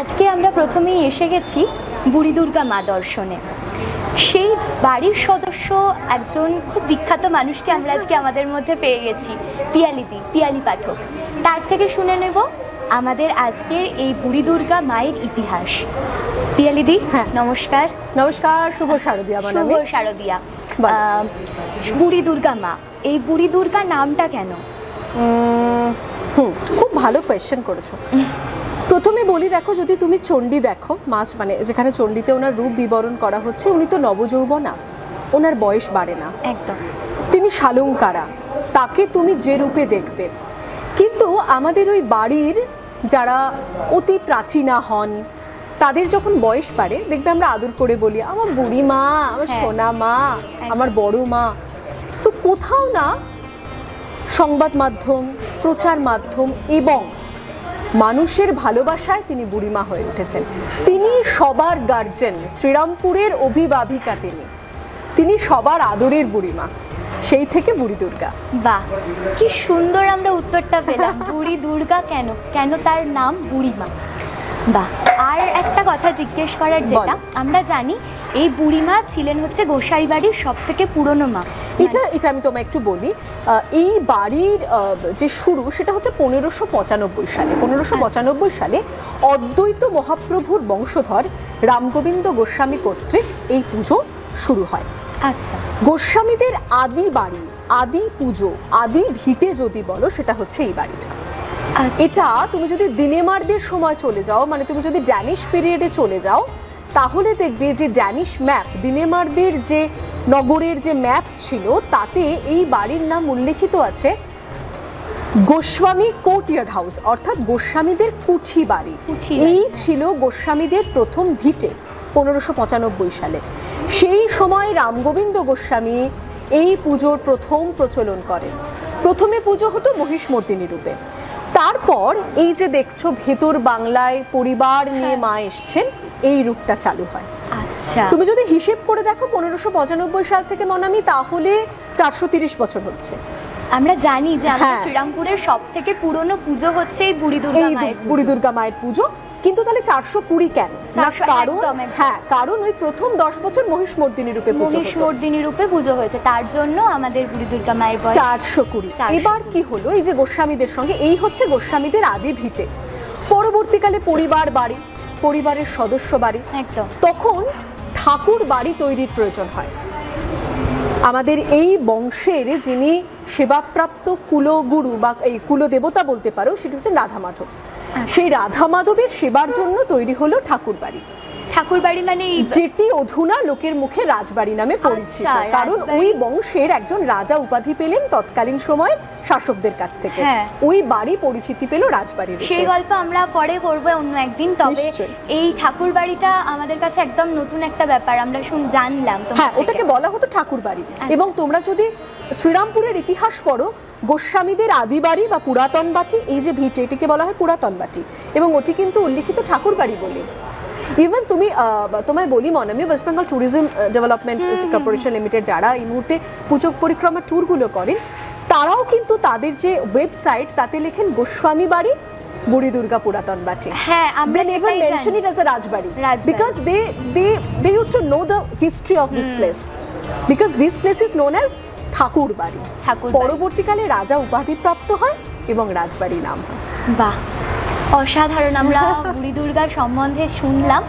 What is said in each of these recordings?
আজকে আমরা প্রথমেই এসে গেছি বুড়ি দুর্গা মা দর্শনে। সেই বাড়ির সদস্য একজন খুব বিখ্যাত মানুষকে আমরা আজকে আমাদের মধ্যে পেয়ে গেছি পিয়ালিদি পিয়ালি পাঠক। তার থেকে শুনে নেব আমাদের আজকের এই বুড়ি দুর্গা মায়ের ইতিহাস। পিয়ালিদি হ্যাঁ। নমস্কার। নমস্কার শুভ শারদিয়া শুভ শারদিয়া। বুড়ি দুর্গা মা এই বুড়ি দুর্গা নামটা কেন? হুম খুব ভালো কোয়েশ্চেন করেছ। প্রথমে বলি দেখো যদি তুমি চণ্ডী দেখো মাছ মানে যেখানে চণ্ডীতে ওনার রূপ বিবরণ করা হচ্ছে উনি তো নবযৌবনা ওনার বয়স বাড়ে না। একদম। তিনি শালঙ্কারা তাকে তুমি যে রূপে দেখবে। কিন্তু আমাদের ওই বাড়ির যারা অতি প্রাচীনা হন তাদের যখন বয়স বাড়ে দেখবে আমরা আদর করে বলি আমার বুড়ি মা আমার হ্যাঁ। সোনা মা আমার বড় মা তো কোথাও না সংবাদ মাধ্যম প্রচার মাধ্যম এবং মানুষের ভালোবাসায় তিনি বুড়িমা হয়ে উঠেছেন। তিনি সবার গার্জেন শ্রীরামপুরের অভিভাবিকা তিনি। তিনি সবার আদরের বুড়িমা সেই থেকে বুড়ি দুর্গা। বাহ কি সুন্দর আমরা উত্তরটা পেলাম। বুড়ি দুর্গা কেন? কেন তার নাম বুড়িমা? বাহ আর একটা কথা জিজ্ঞেস করার যেটা আমরা জানি এই বুড়িমা ছিলেন হচ্ছে গোসাই বাড়ির সব থেকে পুরনো মা। এটা এটা আমি তোমায় একটু বলি এই বাড়ির যে শুরু সেটা হচ্ছে পনেরোশো পঁচানব্বই সালে। পনেরোশো পঁচানব্বই সালে অদ্বৈত মহাপ্রভুর বংশধর রামগোবিন্দ গোস্বামী কর্তৃক এই পুজো শুরু হয়। আচ্ছা। গোস্বামীদের আদি বাড়ি আদি পুজো আদি ভিটে যদি বলো সেটা হচ্ছে এই বাড়িটা। আচ্ছা। এটা তুমি যদি দিনেমারদের সময় চলে যাও মানে তুমি যদি ড্যানিশ পিরিয়ডে চলে যাও তাহলে দেখবে যে ড্যানিশ ম্যাপ দিনেমারদের যে নগরের যে ম্যাপ ছিল তাতে এই বাড়ির নাম উল্লেখিত আছে গোস্বামী কোর্টিয়ার্ড হাউস অর্থাৎ গোস্বামীদের কুঠি বাড়ি। এই ছিল গোস্বামীদের প্রথম ভিটে পনেরোশো পঁচানব্বই সালে। সেই সময় রামগোবিন্দ গোস্বামী এই পুজোর প্রথম প্রচলন করেন। প্রথমে পুজো হতো মহিষমর্দিনী রূপে তারপর এই যে দেখছ ভেতর বাংলায় পরিবার নিয়ে মা এসছেন এই রূপটা চালু হয়। আচ্ছা। তুমি যদি হিসেব করে দেখো পনেরোশো পঁচানব্বই সাল থেকে মনামি তাহলে চারশো তিরিশ বছর হচ্ছে। আমরা জানি যে আমাদের হ্যাঁ। শ্রীরামপুরের সব থেকে পুরনো পুজো হচ্ছে এই বুড়ি দুর্গা বুড়ি দুর্গা মায়ের পুজো। কিন্তু তাহলে চারশো কুড়ি কেন? না কারণ। হ্যাঁ কারণ ওই প্রথম দশ বছর মহিষমর্দিনী রূপে পুজো হতো। মহিষমর্দিনী রূপে পুজো হয়েছে। তার জন্য আমাদের বুড়ি দুর্গা মায়ের বয়স চারশো কুড়ি। এবার কি হলো? এই যে গোস্বামীদের সঙ্গে এই হচ্ছে গোস্বামীদের আদি ভিটে। পরবর্তীকালে পরিবার বাড়ি পরিবারের সদস্য বাড়ি। একদম। তখন ঠাকুর বাড়ি তৈরির প্রয়োজন হয়। আমাদের এই বংশের যিনি সেবাপ্রাপ্ত কুলগুরু বা এই কুলদেবতা বলতে পারো সেটি হচ্ছে রাধা মাধব সেই রাধা মাধবের সেবার জন্য তৈরি হলো ঠাকুর বাড়ি ঠাকুর বাড়ি মানে যেটি অধুনা লোকের মুখে রাজবাড়ি নামে পরিচিত। আচ্ছা, কারণ ওই বংশের একজন রাজা উপাধি পেলেন তৎকালীন সময় শাসকদের কাছ থেকে। হ্যাঁ। ওই বাড়ি পরিচিতি পেল রাজবাড়ির সেই গল্প আমরা পরে করব অন্য একদিন তবে এই ঠাকুর বাড়িটা আমাদের কাছে একদম নতুন একটা ব্যাপার আমরা শুন জানলাম হ্যাঁ ওটাকে বলা হতো ঠাকুর বাড়ি আচ্ছা। এবং তোমরা যদি শ্রীরামপুরের ইতিহাস পড়ো গোস্বামীদের আদি বাড়ি বা পুরাতন বাটি এই যে ভিটে এটিকে বলা হয় পুরাতন বাটি এবং ওটি কিন্তু উল্লিখিত ঠাকুর বাড়ি বলে। ইভেন তুমি তোমায় বলি Monami West Bengal tourism development corporation limited যারা এই মুহূর্তে পুজো পরিক্রমা ট্যুরগুলো করেন তারাও কিন্তু তাদের যে ওয়েবসাইট তাতে লেখেন গোস্বামী বাড়ি বুড়ি দুর্গা পুরাতন বাটি। হ্যাঁ আমরা they never এটাই mention জানি। it as a Rajbari, Rajbari. because they they they used to know the history of this place because this ঠাকুর বাড়ি ঠাকুরবাড়ি। পরবর্তীকালে রাজা উপাধি প্রাপ্ত হয় এবং রাজবাড়ি নাম হয়। বাহ অসাধারণ। আমরা বুড়ি দুর্গার সম্বন্ধে শুনলাম।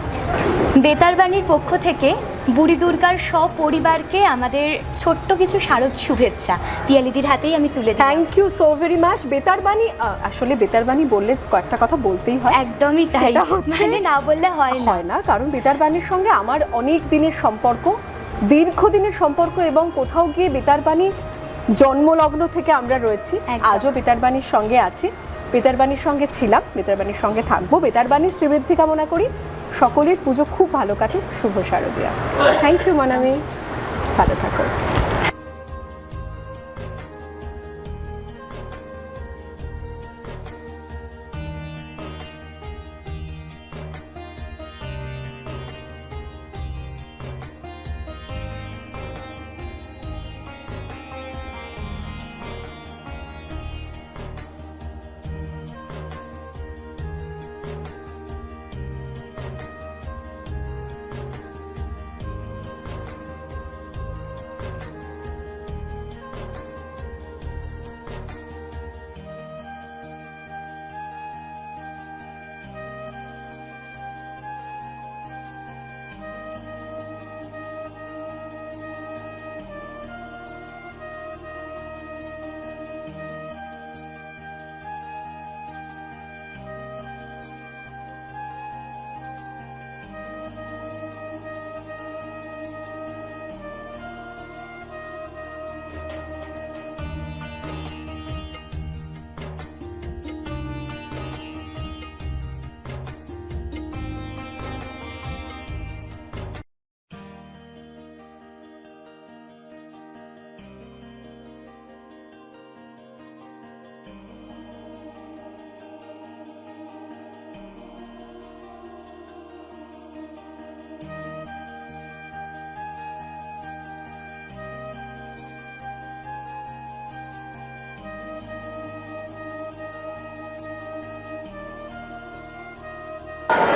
বেতারবাণীর পক্ষ থেকে বুড়ি দুর্গার সপরিবারকে আমাদের ছোট্ট কিছু শারদ শুভেচ্ছা। পিয়ালিদির হাতেই আমি তুলে thank you so very much বেতারবাণী আসলে বেতারবাণী বললে কয়েকটা কথা বলতেই হয়। একদমই তাই। মানে না বললে হয় হয় না কারণ বেতারবাণীর সঙ্গে আমার অনেক দিনের সম্পর্ক। দীর্ঘদিনের সম্পর্ক এবং কোথাও গিয়ে বেতারবাণী জন্মলগ্ন থেকে আমরা রয়েছি। আজও বেতারবাণীর সঙ্গে আছি। বেতারবাণীর সঙ্গে ছিলাম বেতারবাণীর সঙ্গে থাকব। বেতারবাণীর শ্রীবৃদ্ধি কামনা করি। সকলের পুজো খুব ভালো কাটুক। শুভ শারদীয়া। থ্যাংক ইউ মানামি ভালো থাকো।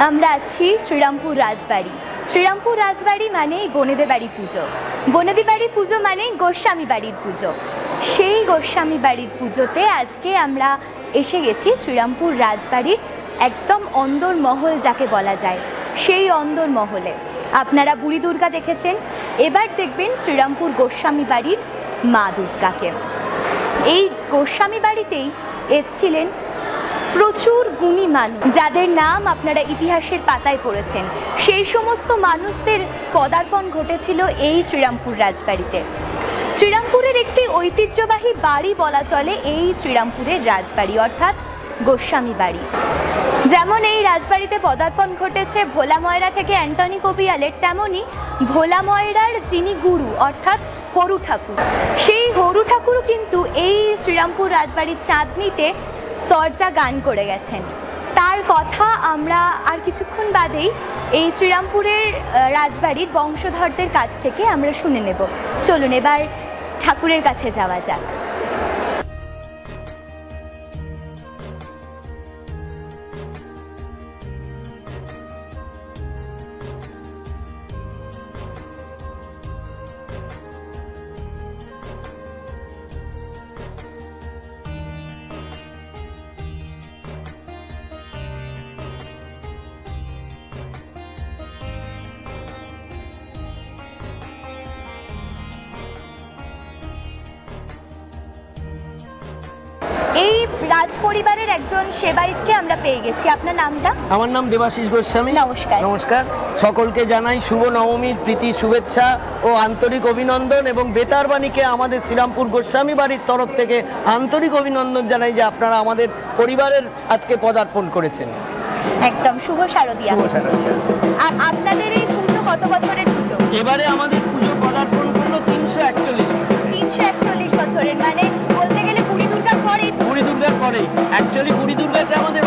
আমরা আছি শ্রীরামপুর রাজবাড়ি। শ্রীরামপুর রাজবাড়ি মানেই বনেদে বাড়ি পুজো। বনেদি বাড়ি পুজো মানেই গোস্বামী বাড়ির পুজো। সেই গোস্বামী বাড়ির পুজোতে আজকে আমরা এসে গেছি শ্রীরামপুর রাজবাড়ির একদম অন্দর মহল যাকে বলা যায়। সেই অন্দর মহলে। আপনারা বুড়ি দুর্গা দেখেছেন। এবার দেখবেন শ্রীরামপুর গোস্বামী বাড়ির মা দুর্গাকে। এই গোস্বামী বাড়িতেই এসছিলেন প্রচুর গুণী মানুষ, যাদের নাম আপনারা ইতিহাসের পাতায় পড়েছেন। সেই সমস্ত মানুষদের পদার্পণ ঘটেছিল এই শ্রীরামপুর রাজবাড়িতে। শ্রীরামপুরের একটি ঐতিহ্যবাহী বাড়ি বলা চলে এই শ্রীরামপুরের রাজবাড়ি, অর্থাৎ গোস্বামী বাড়ি। যেমন এই রাজবাড়িতে পদার্পণ ঘটেছে ভোলা ময়রা থেকে অ্যান্টনি কবিয়ালের তেমনই ভোলা ময়রার যিনি গুরু, অর্থাৎ হরু ঠাকুর। সেই হরু ঠাকুরও কিন্তু এই শ্রীরামপুর রাজবাড়ির চাঁদনিতে তরজা গান করে গেছেন। তার কথা আমরা আর কিছুক্ষণ বাদেই এই শ্রীরামপুরের রাজবাড়ির বংশধরদের কাছ থেকে আমরা শুনে নেব। চলুন এবার ঠাকুরের কাছে যাওয়া যাক। রাজ পরিবারের একজন সেবায়িতকে আমরা পেয়ে গেছি। আপনার নামটা? আমার নাম দেবাশিস গোস্বামী। নমস্কার। নমস্কার। সকলকে জানাই শুভ নবমীর প্রীতি শুভেচ্ছা ও আন্তরিক অভিনন্দন এবং বেতারবাণীকে আমাদের শ্রীরামপুর গোস্বামী বাড়ির তরফ থেকে আন্তরিক অভিনন্দন জানাই যে আপনারা আমাদের পরিবারের আজকে পদার্পণ করেছেন। একদম শুভ শারদিয়া। শুভ শারদীয়া। আর আপনাদের এই পুজো কত বছরের পুজো? এবারে আমাদের পুজো পদার্পণ করল তিনশো একচল্লিশ তিনশো একচল্লিশ বছরের মানে বলতে পরেই অ্যাকচুয়ালি কুড়ি আমাদের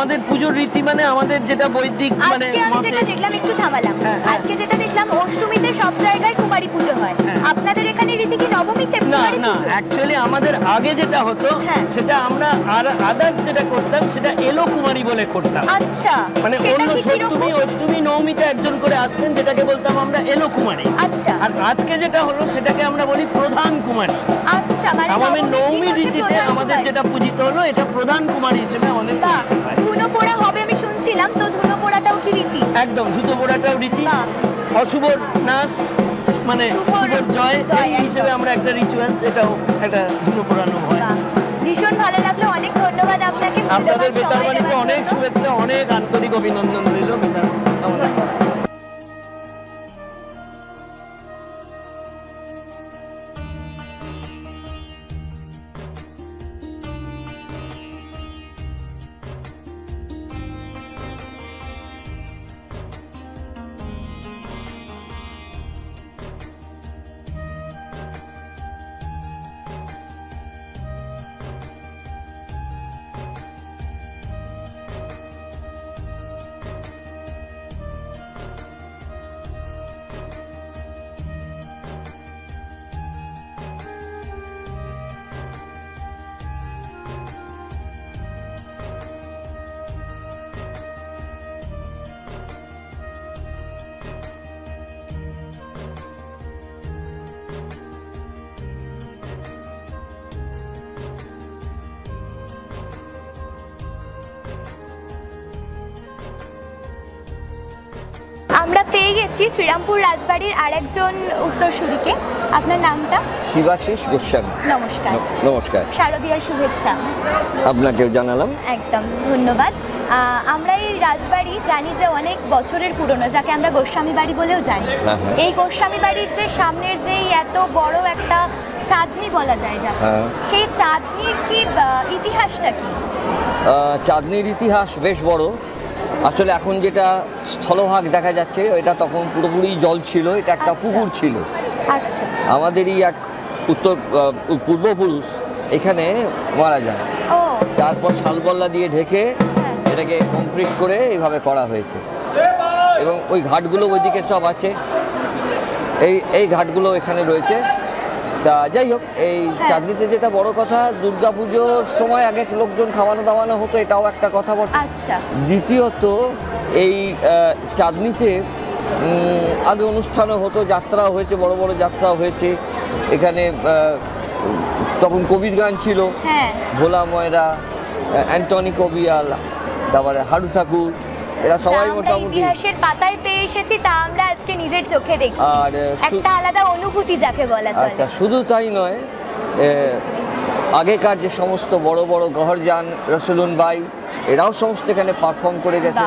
আমাদের পুজোর রীতি মানে আমাদের যেটা বৈদিক মানে আজকে আমি যেটা দেখলাম একটু থামালাম হ্যাঁ, হ্যাঁ। আজকে যেটা দেখলাম অষ্টমীতে সব জায়গায় কুমারী পুজো হয় হ্যাঁ। আপনাদের এখানে রীতি কি নবমীতে না না অ্যাকচুয়ালি আমাদের আগে যেটা হতো হ্যাঁ। সেটা আমরা আর আদার্স যেটা করতাম সেটা এলো কুমারী বলে করতাম। আচ্ছা মানে অন্য সপ্তমী অষ্টমী নবমীতে একজন করে আসতেন যেটাকে বলতাম আমরা এলো কুমারী। আচ্ছা। আর আজকে যেটা হলো সেটাকে আমরা বলি প্রধান কুমারী। আচ্ছা মানে আমাদের নবমী রীতিতে আমাদের যেটা পূজিত হলো এটা প্রধান কুমারী হিসেবে আমাদের ধুনো পোড়া হবে আমি শুনছিলাম তো ধুনো পোড়াটাও কি রীতি? একদম ধুতো পোড়াটাও রীতি। অশুভ নাশ মানে শুভর জয় এই হিসেবে আমরা একটা রিচুয়ালস এটাও একটা ধুতো পোড়ানো হয়। ভীষণ ভালো লাগল অনেক ধন্যবাদ আপনাকে। আপনাদের অনেক শুভেচ্ছা অনেক আন্তরিক অভিনন্দন দিল বেতার পেয়ে গেছি শ্রীরামপুর রাজবাড়ির আরেকজন উত্তরসূরিকে। আপনার নামটা? শিবাশিস গোস্বামী। নমস্কার। নমস্কার। শারদীয়ার শুভেচ্ছা। আপনাকেও জানালাম। একদম ধন্যবাদ। আমরা এই রাজবাড়ি জানি যে অনেক বছরের পুরনো যাকে আমরা গোস্বামী বাড়ি বলেও জানি। হ্যাঁ, হ্যাঁ। এই গোস্বামী বাড়ির যে সামনের যে এত বড় একটা চাঁদনি বলা যায় যা হ্যাঁ। সেই চাঁদনির কি ইতিহাসটা কি? চাঁদনির ইতিহাস বেশ বড়। আসলে এখন যেটা স্থলভাগ দেখা যাচ্ছে এটা তখন পুরোপুরি জল ছিল এটা একটা আচ্ছা। পুকুর ছিল। আচ্ছা। আমাদেরই এক উত্তর পূর্বপুরুষ এখানে মারা ও। তারপর শালবল্লা দিয়ে ঢেকে হ্যাঁ। এটাকে কমপ্লিট করে এইভাবে করা হয়েছে। এবং ওই ঘাটগুলো ওইদিকে সব আছে। এই এই ঘাটগুলো এখানে রয়েছে। তা যাই হোক এই হ্যাঁ। চাঁদনিতে যেটা বড় কথা দুর্গাপুজোর সময় আগে লোকজন খাওয়ানো দাওয়ানো হতো এটাও একটা কথা বটে। আচ্ছা। দ্বিতীয়ত এই চাঁদনিতে আগে অনুষ্ঠানও হতো যাত্রা হয়েছে বড় বড় যাত্রা হয়েছে। এখানে তখন কবির গান ছিল হ্যাঁ। ভোলা ময়রা অ্যান্টনি কবিয়াল তারপরে হারু ঠাকুর এরা সবাই মোটামুটি ইতিহাসের পাতায় পেয়ে এসেছি তা আমরা আজকে নিজের চোখে দেখছি। আর, একটা আলাদা অনুভূতি যাকে বলা চলে। আচ্ছা শুধু তাই নয় আগেকার যে সমস্ত বড় বড় গহরজান রসুলুন বাই এরাও সমস্ত এখানে পারফর্ম করে গেছে।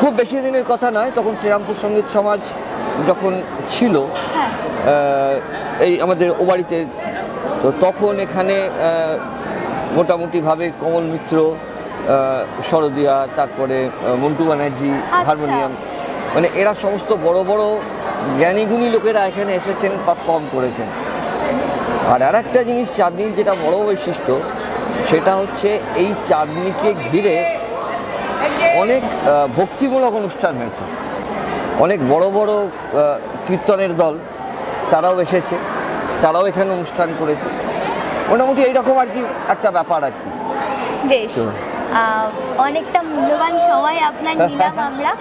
খুব বেশি দিনের কথা নয় তখন শ্রীরামপুর সংগীত সমাজ যখন ছিল হ্যাঁ। এই আমাদের ও বাড়িতে তো তখন এখানে মোটামুটিভাবে কমল মিত্র শরদিয়া তারপরে মন্টু ব্যানার্জি আচ্ছা। হারমোনিয়াম। মানে এরা সমস্ত বড় বড় জ্ঞানীগুণী লোকেরা এখানে এসেছেন পারফর্ম করেছেন। আর আর একটা জিনিস চাঁদনির যেটা বড় বৈশিষ্ট্য সেটা হচ্ছে এই চাঁদনিকে ঘিরে অনেক ভক্তিমূলক অনুষ্ঠান হয়েছে। অনেক বড় বড় কীর্তনের দল তারাও এসেছে তারাও এখানে অনুষ্ঠান করেছে। মোটামুটি এইরকম আর কি একটা ব্যাপার আর কি। বেশ। অনেকটা মূল্যবান সময় আপনার নিলাম আমরা।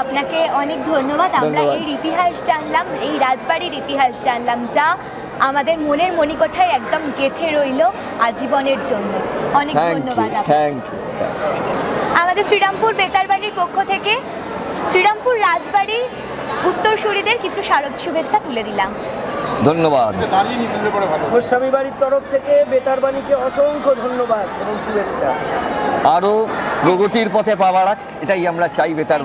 আপনাকে অনেক ধন্যবাদ। আমরা এই ইতিহাস জানলাম এই রাজবাড়ির ইতিহাস জানলাম যা আমাদের মনের মণিকোঠায় একদম গেথে রইল আজীবনের জন্য। অনেক ধন্যবাদ আপনাকে। আমাদের শ্রীরামপুর বেকার বাড়ির পক্ষ থেকে শ্রীরামপুর রাজবাড়ির উত্তরসূরিদের কিছু শারদ শুভেচ্ছা তুলে দিলাম। ধন্যবাদ। গোস্বামী বাড়ির তরফ থেকে বেতারবাণীকে অসংখ্য ধন্যবাদ এবং শুভেচ্ছা। আরও প্রগতির পথে পাওয়া রাখ এটাই আমরা চাই বেতার